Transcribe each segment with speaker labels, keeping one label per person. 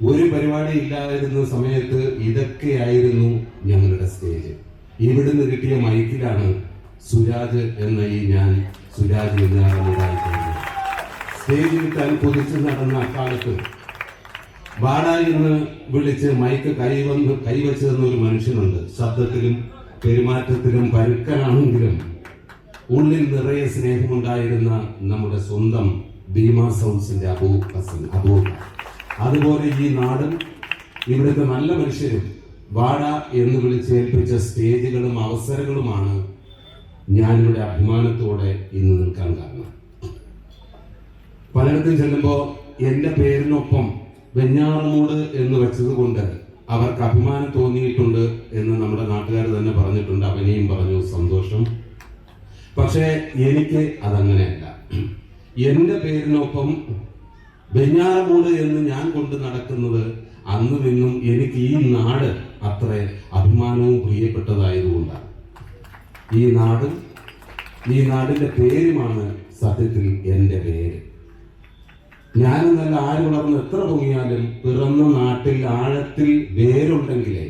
Speaker 1: ഒരു പരിപാടി ഇല്ലാതിരുന്ന സമയത്ത് ഇതൊക്കെയായിരുന്നു ഞങ്ങളുടെ സ്റ്റേജ് ഇവിടുന്ന് കിട്ടിയ മൈക്കിലാണ് സുരാജ് എന്ന ഈ ഞാൻ സുരാജ് എന്നാണ് സ്റ്റേജിൽ താൻ കുതിച്ചു നടന്ന അക്കാലത്ത് വാടാ എന്ന് വിളിച്ച് മൈക്ക് കൈവന്ന് കൈവച്ചു തന്ന ഒരു മനുഷ്യനുണ്ട്. ശബ്ദത്തിലും പെരുമാറ്റത്തിലും പരുക്കനാണെങ്കിലും ഉള്ളിൽ നിറയെ സ്നേഹമുണ്ടായിരുന്ന നമ്മുടെ സ്വന്തം ഭീമ സൗണ്ട്സിന്റെ അബൂ ഹസൻ അതുപോലെ ഈ നാടും ഇവിടുത്തെ നല്ല മനുഷ്യരും വാട എന്ന് വിളിച്ചേൽപ്പിച്ച സ്റ്റേജുകളും അവസരങ്ങളുമാണ് ഞാനിവിടെ അഭിമാനത്തോടെ ഇന്ന് നിൽക്കാൻ കാരണം. പലയിടത്തും ചെല്ലുമ്പോൾ എന്റെ പേരിനൊപ്പം വെഞ്ഞാറമൂട് എന്ന് വെച്ചത് കൊണ്ട് അവർക്ക് അഭിമാനം തോന്നിയിട്ടുണ്ട് എന്ന് നമ്മുടെ നാട്ടുകാർ തന്നെ പറഞ്ഞിട്ടുണ്ട്. അവനെയും പറഞ്ഞു സന്തോഷം. പക്ഷേ എനിക്ക് അതങ്ങനെയല്ല. എന്റെ പേരിനൊപ്പം വെഞ്ഞാറമൂട് എന്ന് ഞാൻ കൊണ്ട് നടക്കുന്നത് അന്ന് നിന്നും എനിക്ക് ഈ നാട് അത്ര അഭിമാനവും പ്രിയപ്പെട്ടതായതുകൊണ്ടാണ്. ഈ നാടും ഈ നാടിന്റെ പേരുമാണ് സത്യത്തിൽ എന്റെ പേര്. ഞാനെന്നല്ല ആര് വളർന്ന് എത്ര പൊങ്ങിയാലും പിറന്ന നാട്ടിൽ ആഴത്തിൽ വേരുണ്ടെങ്കിലേ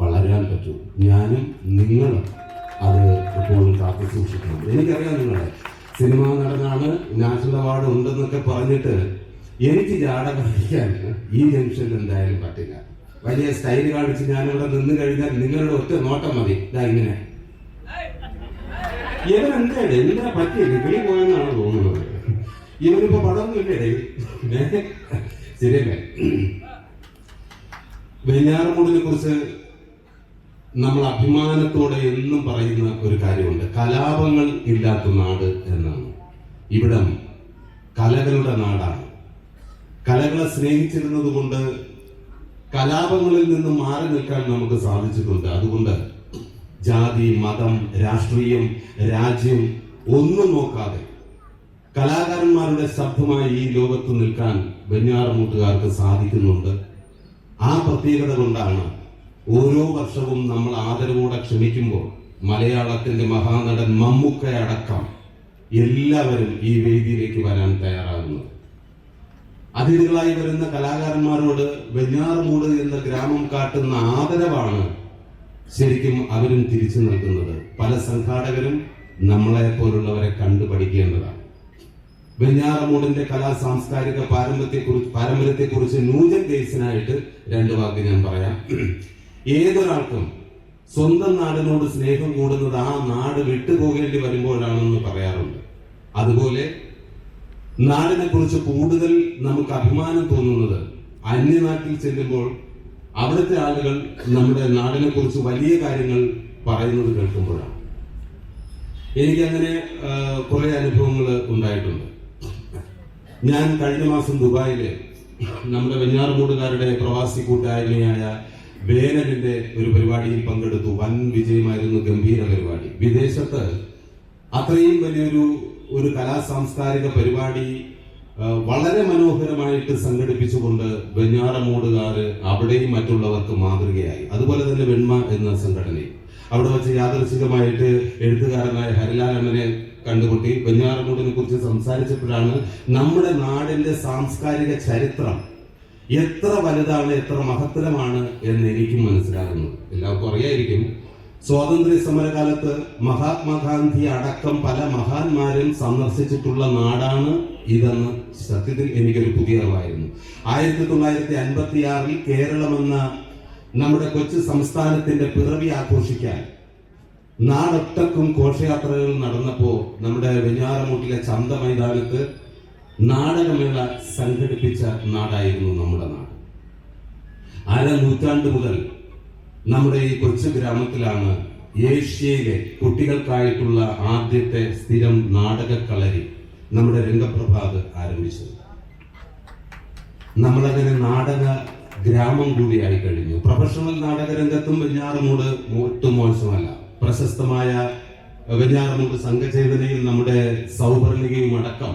Speaker 1: വളരാൻ പറ്റൂ. ഞാനും നിങ്ങളും അത് എപ്പോഴും കാത്തു സൂക്ഷിക്കണം എനിക്കറിയാം നിങ്ങളെ. സിനിമാ നടനാണ് നാഷണൽ അവാർഡ് ഉണ്ടെന്നൊക്കെ പറഞ്ഞിട്ട് എനിക്ക് ജാട കാണിക്കാൻ ഈ ജംഗ്ഷനിൽ എന്തായാലും പറ്റില്ല. വലിയ സ്റ്റൈൽ കാണിച്ച് ഞാനിവിടെ നിന്ന് കഴിഞ്ഞാൽ നിങ്ങളുടെ ഒറ്റ നോട്ടം മതി. ഇതാ ഇങ്ങനെ. ഇവൻ എന്താ പറ്റിയത്? കിളി പോയെന്നാണ് തോന്നുന്നത്? ഇവനിപ്പോ പടമൊന്നുമില്ലേ ശരിയല്ലേ? വെഞ്ഞാറമൂടിനെ കുറിച്ച് നമ്മൾ അഭിമാനത്തോടെ എന്നും പറയുന്ന ഒരു കാര്യമുണ്ട്. കലാപങ്ങൾ ഇല്ലാത്ത നാട് എന്നാണ്. ഇവിടം കലകളുടെ നാടാണ്. കലകളെ സ്നേഹിച്ചിരുന്നത് കൊണ്ട് കലാപങ്ങളിൽ നിന്ന് മാറി നിൽക്കാൻ നമുക്ക് സാധിച്ചിട്ടുണ്ട്. അതുകൊണ്ട് ജാതി മതം രാഷ്ട്രീയം രാജ്യം ഒന്നും നോക്കാതെ കലാകാരന്മാരുടെ ശബ്ദമായി ഈ ലോകത്ത് നിൽക്കാൻ വെഞ്ഞാറമൂട്ടുകാർക്ക് സാധിക്കുന്നുണ്ട്. ആ പ്രത്യേകത കൊണ്ടാണ് ഓരോ വർഷവും നമ്മൾ ആദരവോടെ ക്ഷണിക്കുമ്പോൾ മലയാളത്തിന്റെ മഹാനടൻ മമ്മൂക്കയടക്കം എല്ലാവരും ഈ വേദിയിലേക്ക് വരാൻ തയ്യാറാകുന്നത്. അതിഥികളായി വരുന്ന കലാകാരന്മാരോട് വെഞ്ഞാറുമൂട് എന്ന ഗ്രാമം കാട്ടുന്ന ആദരവാണ് ശരിക്കും അവരും തിരിച്ചു നൽകുന്നത്. പല സംഘാടകരും നമ്മളെ പോലുള്ളവരെ കണ്ടു പഠിക്കേണ്ടതാണ്. വെഞ്ഞാറമൂടിന്റെ കലാ സാംസ്കാരിക പാരമ്പര്യത്തെ കുറിച്ച് പാരമ്പര്യത്തെ കുറിച്ച് ന്യൂജൻ കേസിനായിട്ട് രണ്ട് വാക്ക് ഞാൻ പറയാം. ഏതൊരാൾക്കും സ്വന്തം നാടിനോട് സ്നേഹം കൂടുന്നത് ആ നാട് വിട്ടുപോകേണ്ടി വരുമ്പോഴാണെന്ന് പറയാറുണ്ട്. അതുപോലെ നാടിനെ കുറിച്ച് കൂടുതൽ നമുക്ക് അഭിമാനം തോന്നുന്നത് അന്യനാട്ടിൽ ചെല്ലുമ്പോൾ അവിടുത്തെ ആളുകൾ നമ്മുടെ നാടിനെ കുറിച്ച് വലിയ കാര്യങ്ങൾ പറയുന്നത് കേൾക്കുമ്പോഴാണ്. എനിക്കങ്ങനെ കുറെ അനുഭവങ്ങൾ ഉണ്ടായിട്ടുണ്ട്. ഞാൻ കഴിഞ്ഞ മാസം ദുബായിൽ നമ്മുടെ വെഞ്ഞാറമൂടുകാരുടെ പ്രവാസി കൂട്ടായ്മയായ വേനലിന്റെ ഒരു പരിപാടിയിൽ പങ്കെടുത്തു. വൻ വിജയമായിരുന്നു ഗംഭീര പരിപാടി. വിദേശത്ത് അത്രയും വലിയൊരു ഒരു കലാ സാംസ്കാരിക പരിപാടി വളരെ മനോഹരമായിട്ട് സംഘടിപ്പിച്ചുകൊണ്ട് വെഞ്ഞാറമൂടുകാര് അവിടെയും മറ്റുള്ളവർക്ക് മാതൃകയായി. അതുപോലെ തന്നെ വെണ്മ എന്ന സംഘടനയും. അവിടെ വെച്ച് യാദൃശികമായിട്ട് എഴുത്തുകാരനായ ഹരിലാൽ അണ്ണനെ കണ്ടുമുട്ടി. വെഞ്ഞാറമൂടിനെ കുറിച്ച് സംസാരിച്ചപ്പോഴാണ് നമ്മുടെ നാടിന്റെ സാംസ്കാരിക ചരിത്രം എത്ര വലുതാണ് എത്ര മഹത്തരമാണ് എന്ന് എനിക്കും മനസ്സിലാകുന്നത്. എല്ലാവർക്കും അറിയായിരിക്കും. സ്വാതന്ത്ര്യ സമരകാലത്ത് മഹാത്മാഗാന്ധി അടക്കം പല മഹാന്മാരും സന്ദർശിച്ചിട്ടുള്ള നാടാണ് ഇതെന്ന് സത്യത്തിൽ എനിക്കൊരു പുതിയ അറിവായിരുന്നു. ആയിരത്തി തൊള്ളായിരത്തി അൻപത്തി ആറിൽ കേരളം എന്ന നമ്മുടെ കൊച്ചു സംസ്ഥാനത്തിന്റെ പിറവി ആഘോഷിക്കാൻ നാടൊട്ടക്കും ഘോഷയാത്രകൾ നടന്നപ്പോ നമ്മുടെ വെഞ്ഞാറമൂട്ടിലെ ചന്ത മൈതാനത്ത് നാടകമേള സംഘടിപ്പിച്ച നാടായിരുന്നു നമ്മുടെ നാട്. അര നൂറ്റാണ്ട് മുതൽ നമ്മുടെ ഈ കൊച്ചു ഗ്രാമത്തിലാണ് ഏഷ്യയിലെ കുട്ടികൾക്കായിട്ടുള്ള ആദ്യത്തെ സ്ഥിരം നാടകക്കളരി നമ്മുടെ രംഗപ്രഭാത് ആരംഭിച്ചത്. നമ്മളങ്ങനെ നാടക ഗ്രാമം കൂടിയായി കഴിഞ്ഞു. പ്രൊഫഷണൽ നാടക രംഗത്തും വെഞ്ഞാറമൂട് ഒട്ടും മോശമല്ല. പ്രശസ്തമായ വെഞ്ഞാറമൂട് സംഘചേതനയിൽ നമ്മുടെ സൗവർണികയും അടക്കം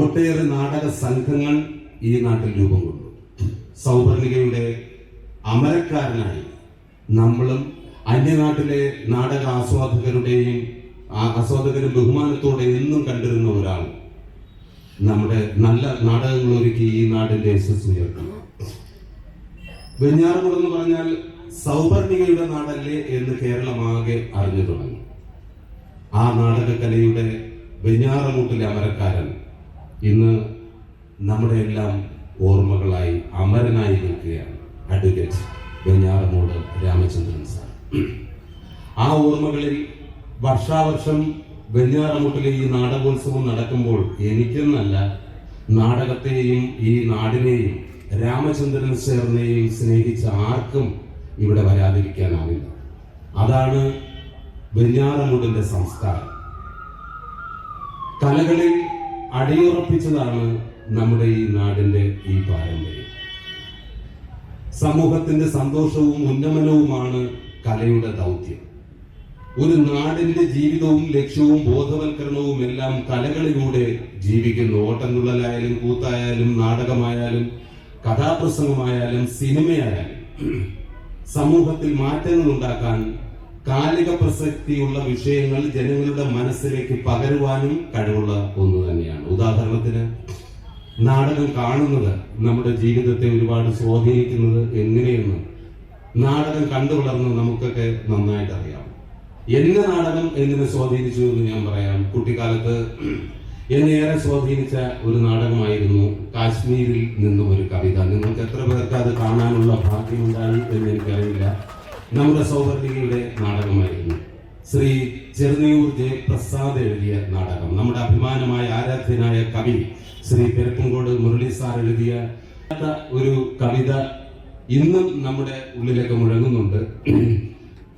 Speaker 1: ഒട്ടേറെ നാടക സംഘങ്ങൾ ഈ നാട്ടിൽ രൂപം കൊണ്ടു. സൗപർണികയുടെ അമരക്കാരനായി നമ്മളും അന്യനാട്ടിലെ നാടക ആസ്വാദകരുടെയും ആസ്വാദകരും ബഹുമാനത്തോടെ എന്നും കണ്ടിരുന്ന ഒരാൾ നമ്മുടെ നല്ല നാടകങ്ങൾ ഒരുക്കി ഈ നാടിന്റെ യശസ് ഉയർത്തണം വെഞ്ഞാറമൂട് എന്ന് പറഞ്ഞാൽ സൗവർണികയുടെ നാടല്ലേ എന്ന് കേരളമാകെ അറിഞ്ഞു തുടങ്ങി. ആ നാടകകലയുടെ വെഞ്ഞാറമൂട്ടിലെ അമരക്കാരൻ ഇന്ന് നമ്മുടെ എല്ലാം ഓർമ്മകളായി അമരനായി നിൽക്കുകയാണ്. Advocate Venjaramoodu Ramachandran sir. ആ ഓർമ്മകളിൽ വർഷാവർഷം വെഞ്ഞാറമൂട്ടിലെ ഈ നാടകോത്സവം നടക്കുമ്പോൾ എനിക്കെന്നല്ല നാടകത്തെയും ഈ നാടിനെയും രാമചന്ദ്രൻ സാറിനെയും സ്നേഹിച്ച ആർക്കും ഇവിടെ വരാതിരിക്കാനാവില്ല. അതാണ് വെഞ്ഞാറമൂടിന്റെ സംസ്കാരം. കലകളിൽ അടിയുറപ്പിച്ചതാണ് നമ്മുടെ ഈ നാടിന്റെ ഈ പാരമ്പര്യം. സമൂഹത്തിന്റെ സന്തോഷവും ഉന്നമനവുമാണ് കലയുടെ ദൗത്യം. ഒരു നാടിന്റെ ജീവിതവും ലക്ഷ്യവും ബോധവൽക്കരണവും എല്ലാം കലകളിലൂടെ ജീവിക്കുന്നു. ഓട്ടംതുള്ളലായാലും കൂത്തായാലും നാടകമായാലും കഥാപ്രസംഗമായാലും സിനിമയായാലും. സമൂഹത്തിൽ മാറ്റങ്ങൾ ഉണ്ടാക്കാൻ കാലിക പ്രസക്തിയുള്ള വിഷയങ്ങൾ ജനങ്ങളുടെ മനസ്സിലേക്ക് പകരുവാനും കഴിവുള്ള ഒന്ന് തന്നെയാണ്. ഉദാഹരണത്തിന് നാടകം കാണുന്നത് നമ്മുടെ ജീവിതത്തെ ഒരുപാട് സ്വാധീനിക്കുന്നത് എങ്ങനെയെന്ന് നാടകം കണ്ടു വളർന്ന് നമുക്കൊക്കെ നന്നായിട്ട് അറിയാം. എന്നെ നാടകം എങ്ങനെ സ്വാധീനിച്ചു എന്ന് ഞാൻ പറയാം. കുട്ടിക്കാലത്ത് എന്നെ ഏറെ സ്വാധീനിച്ച ഒരു നാടകമായിരുന്നു കാശ്മീരിൽ നിന്നും ഒരു കവിത. നിങ്ങൾക്ക് എത്ര പേർക്ക് അത് കാണാനുള്ള ഭാഗ്യമുണ്ടായി എന്ന് എനിക്കറിയില്ല. നമ്മുടെ സൗഹൃദികളുടെ നാടകമായിരുന്നു. ശ്രീ ചെറുനിയൂർ ജയപ്രസാദ് എഴുതിയ നാടകം. നമ്മുടെ അഭിമാനമായ ആരാധ്യനായ കവി ശ്രീ പെരുപ്പുംകോട് മുരളി സാർ എഴുതിയ ഒരു കവിത ഇന്നും നമ്മുടെ ഉള്ളിലൊക്കെ മുഴങ്ങുന്നുണ്ട്.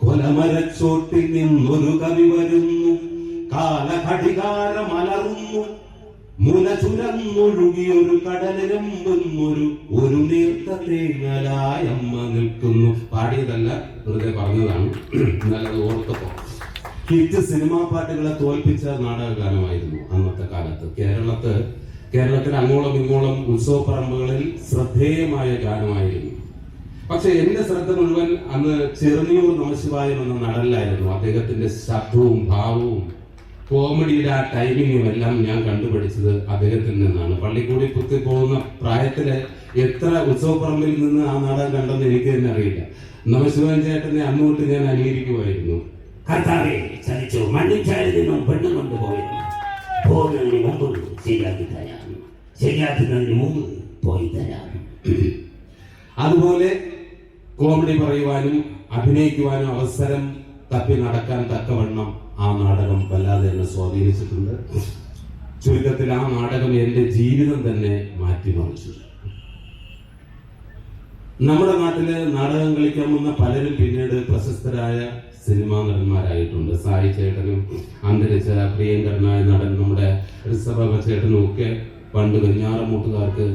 Speaker 1: കൊലമരച്ചോട്ടിൽ നിന്നൊരു കവി വരുന്നു. കാലഘടികാരം അലറുന്നു മുല ചുരന്നൊഴുകിയൊരു കടലിരമ്പുന്നൊരു ഒരു നീർത്ത തേങ്ങലായമ്മ നിൽക്കുന്നു. പാടിയതല്ല വെറുതെ പറഞ്ഞതാണ്. നല്ലത് ഓർത്തപ്പോ. ഹിറ്റ് സിനിമാ പാട്ടുകളെ തോൽപ്പിച്ച നാടകഗാനമായിരുന്നു അന്നത്തെ കാലത്ത്. കേരളത്ത് കേരളത്തിൽ അങ്ങോളം ഇങ്ങോളം ഉത്സവപ്പറമ്പുകളിൽ ശ്രദ്ധേയമായ ഗാനമായിരുന്നു. പക്ഷെ എന്റെ ശ്രദ്ധ മുഴുവൻ അന്ന് ചെറുനിയൂർ നമശിവായം എന്ന നടനിലായിരുന്നു. അദ്ദേഹത്തിന്റെ ശബ്ദവും ഭാവവും കോമഡിയുടെ ആ ടൈമിങ്ങും എല്ലാം ഞാൻ കണ്ടുപിടിച്ചത് അദ്ദേഹത്തിൽ നിന്നാണ്. പള്ളിക്കൂടി കുത്തി പോകുന്ന പ്രായത്തിൽ എത്ര ഉത്സവപ്പറമ്പിൽ നിന്ന് ആ നാടകം കണ്ടെന്ന് എനിക്ക് തന്നെ അറിയില്ല. നമശിവായൻ ചേട്ടനെ അന്നുകൊണ്ട് ഞാൻ അംഗീകരിക്കുമായിരുന്നു
Speaker 2: കർത്താവെ ചലിച്ചു മണ്ണിച്ചാലിൽ നിന്നും പെണ്ണ് കൊണ്ടുപോയിരുന്നു പോകുന്നതിന് മുമ്പ് ശരിയാക്കി തരാം. ശരിയാക്കുന്നതിന് മുമ്പ് പോയി തരാം.
Speaker 1: അതുപോലെ കോമഡി പറയുവാനും അഭിനയിക്കുവാനും അവസരം തപ്പി നടക്കാൻ തക്കവണ്ണം ആ നാടകം വല്ലാതെ എന്നെ സ്വാധീനിച്ചിട്ടുണ്ട്. ചുരുക്കത്തിൽ ആ നാടകം എന്റെ ജീവിതം തന്നെ മാറ്റിമറിച്ചു. നമ്മുടെ നാട്ടിൽ നാടകം കളിക്കാൻ വന്ന പലരും പിന്നീട് പ്രശസ്തരായ സിനിമാ നടന്മാരായിട്ടുണ്ട്. സായി ചേട്ടനും അന്തരിച്ച പ്രിയങ്കരനായ നടൻ നമ്മുടെ ഋഷഭ ചേട്ടനും ഒക്കെ പണ്ട് വെഞ്ഞാറമൂട്ടുകാർക്ക്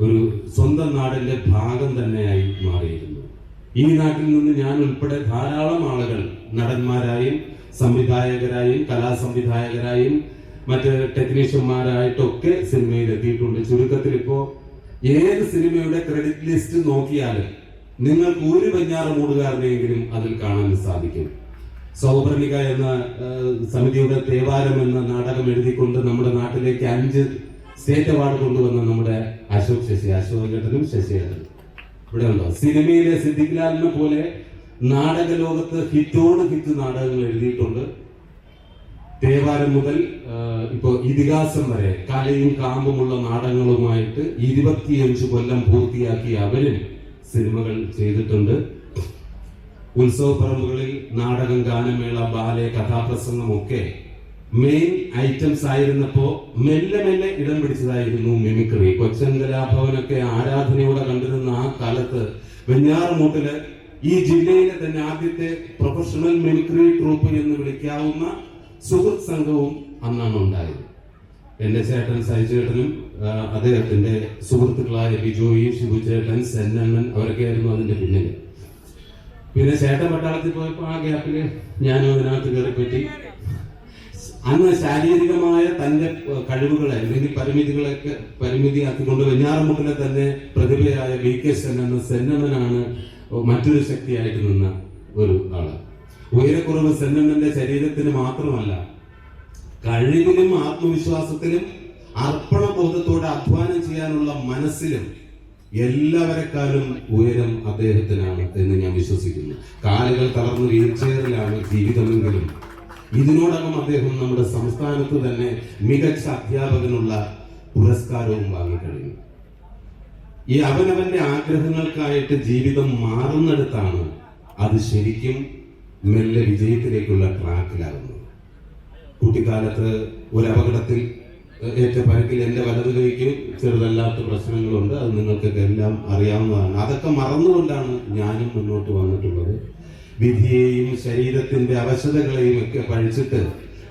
Speaker 1: ഒരു സ്വന്തം നാടിന്റെ ഭാഗം തന്നെയായി മാറിയിരുന്നു. ഈ നാട്ടിൽ നിന്ന് ഞാൻ ഉൾപ്പെടെ ധാരാളം ആളുകൾ നടന്മാരായും സംവിധായകരായും കലാസംവിധായകരായും മറ്റ് ടെക്നീഷ്യന്മാരായിട്ടൊക്കെ സിനിമയിൽ എത്തിയിട്ടുണ്ട് ചുരുക്കത്തിൽ ഇപ്പോ ഏത് സിനിമയുടെ ക്രെഡിറ്റ് ലിസ്റ്റ് നോക്കിയാലും നിങ്ങൾക്ക് ഒരു പഞ്ഞാറ് മൂടുകാരനെങ്കിലും അതിൽ കാണാൻ സാധിക്കും. സൗപ്രണിക എന്ന സമിതിയുടെ തേവാരം എന്ന നാടകം എഴുതിക്കൊണ്ട് നമ്മുടെ നാട്ടിലേക്ക് അഞ്ച് സ്റ്റേറ്റ് അവാർഡ് കൊണ്ടുവന്ന നമ്മുടെ അശോക് ശശി അശോക് ശശി ശശിയേട്ടനും ഇവിടെ ഉണ്ടോ? സിനിമയിലെ സിദ്ദിഖ് ലാലിനെ പോലെ നാടക ലോകത്ത് ഹിറ്റോട് ഹിറ്റ് നാടകങ്ങൾ എഴുതിയിട്ടുണ്ട്. തേവാരം മുതൽ ഇപ്പോ ഇതിഹാസം വരെ കലയും കാമ്പുമുള്ള നാടകങ്ങളുമായിട്ട് ഇരുപത്തിയഞ്ച് കൊല്ലം പൂർത്തിയാക്കിയ അവരും സിനിമകൾ ചെയ്തിട്ടുണ്ട്. ഉത്സവപ്പറമ്പുകളിൽ നാടകം ഗാനമേള ബാലെ കഥാപ്രസംഗം ഒക്കെ മെയിൻ ഐറ്റംസ് ആയിരുന്നപ്പോ മെല്ലെ മെല്ലെ ഇടം പിടിച്ചതായിരുന്നു മിമിക്രി കൊച്ചൻ കലാഭവനൊക്കെ ആരാധനയോടെ കണ്ടിരുന്ന ആ കാലത്ത് വെഞ്ഞാറുമൂട്ടിൽ ഈ ജില്ലയിലെ തന്നെ ആദ്യത്തെ പ്രൊഫഷണൽ മിമിക്രി ട്രൂപ്പ് എന്ന് വിളിക്കാവുന്ന സുഹൃത്ത് സംഘവും അന്നാണ് ഉണ്ടായത്. എന്റെ ചേട്ടൻ സൈചേട്ടനും അദ്ദേഹത്തിന്റെ സുഹൃത്തുക്കളായ ബിജോയി ശിവചേട്ടൻ സെന്നണ്ണൻ അവരൊക്കെ ആയിരുന്നു അതിന്റെ പിന്നിൽ പിന്നെ ചേട്ടൻ പട്ടാളത്തിൽ പോയപ്പോ ആ ഗ്യാപ്പിൽ ഞാനും അതിനകത്ത് കയറിപ്പറ്റി. അന്ന് ശാരീരികമായ തന്റെ കഴിവുകളെ അല്ലെങ്കിൽ പരിമിതികളൊക്കെ പരിമിതിയാക്കിക്കൊണ്ട് വെഞ്ഞാറമുട്ടിലെ തന്നെ പ്രതിഭയായ വി കെ സെൻ എന്ന സെന്നമ്മനാണ് മറ്റൊരു ശക്തിയായിട്ട് നിന്ന ഒരു ആൾ. ഉയരക്കുറവ് സെന്നമ്മന്റെ ശരീരത്തിന് മാത്രമല്ല കഴിവിലും ആത്മവിശ്വാസത്തിലും അർപ്പണബോധത്തോടെ അധ്വാനം ചെയ്യാനുള്ള മനസ്സിലും എല്ലാവരെക്കാളും ഉയരം അദ്ദേഹത്തിനാണ് എന്ന് ഞാൻ വിശ്വസിക്കുന്നു. കാലുകൾ തളർന്ന് വീഴ്ചയറിലാണ് ജീവിതമെങ്കിലും ഇതിനോടകം അദ്ദേഹം നമ്മുടെ സംസ്ഥാനത്ത് തന്നെ മികച്ച അധ്യാപകനുള്ള പുരസ്കാരവും വാങ്ങിക്കഴിഞ്ഞു. ഈ അവനവന്റെ ആഗ്രഹങ്ങൾക്കായിട്ട് ജീവിതം മാറുന്നിടത്താണ് അത് ശരിക്കും മെല്ലെ വിജയത്തിലേക്കുള്ള ട്രാക്കിലാകുന്നത്. കുട്ടിക്കാലത്ത് ഒരു അപകടത്തിൽ ഏറ്റ പരക്കിൽ എന്റെ വലതു ചെറുതല്ലാത്ത പ്രശ്നങ്ങളുണ്ട്. അത് നിങ്ങൾക്കൊക്കെ എല്ലാം അറിയാവുന്നതാണ്. അതൊക്കെ മറന്നുകൊണ്ടാണ് ഞാനും മുന്നോട്ട് വന്നിട്ടുള്ളത്. വിധിയെയും ശരീരത്തിന്റെ അവശതകളെയും ഒക്കെ പഴിച്ചിട്ട്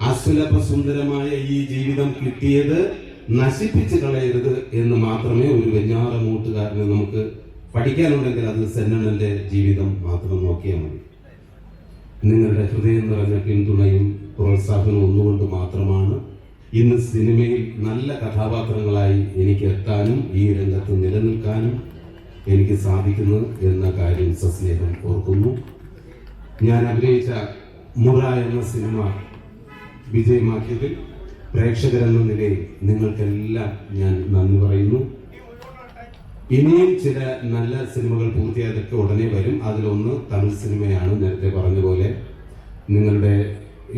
Speaker 1: അസുലഭ സുന്ദരമായ ഈ ജീവിതം കിട്ടിയത് നശിപ്പിച്ച് കളയരുത് എന്ന് മാത്രമേ ഒരു വെഞ്ഞാറ മൂട്ടുകാരന് നമുക്ക് പഠിക്കാനുണ്ടെങ്കിൽ അത് സെന്നണന്റെ ജീവിതം മാത്രം നോക്കിയാൽ മതി. നിങ്ങളുടെ ഹൃദയം നിറഞ്ഞ പിന്തുണയും പ്രോത്സാഹനവും ഒന്നുകൊണ്ട് മാത്രമാണ് ഇന്ന് സിനിമയിൽ നല്ല കഥാപാത്രങ്ങളായി എനിക്ക് എത്താനും ഈ രംഗത്ത് നിലനിൽക്കാനും എനിക്ക് സാധിക്കുന്നു എന്ന കാര്യം സസ്നേഹം ഓർക്കുന്നു. ഞാൻ അഭിനയിച്ച മുറ എന്ന സിനിമ വിജയമാക്കിയതിൽ പ്രേക്ഷകരെന്ന നിലയിൽ നിങ്ങൾക്കെല്ലാം ഞാൻ നന്ദി പറയുന്നു. ഇനിയും ചില നല്ല സിനിമകൾ പൂർത്തിയായതൊക്കെ ഉടനെ വരും. അതിലൊന്ന് തമിഴ് സിനിമയാണ് നേരത്തെ പറഞ്ഞ പോലെ. നിങ്ങളുടെ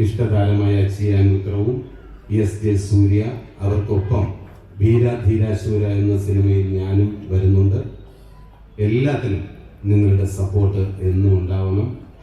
Speaker 1: ഇഷ്ടതാരമായ ചിയാൻ വിക്രവും എസ് ജെ സൂര്യ അവർക്കൊപ്പം ധീര ധീരാശൂര എന്ന സിനിമയിൽ ഞാനും വരുന്നുണ്ട്. എല്ലാത്തിനും നിങ്ങളുടെ സപ്പോർട്ട് എന്നും ഉണ്ടാവണം.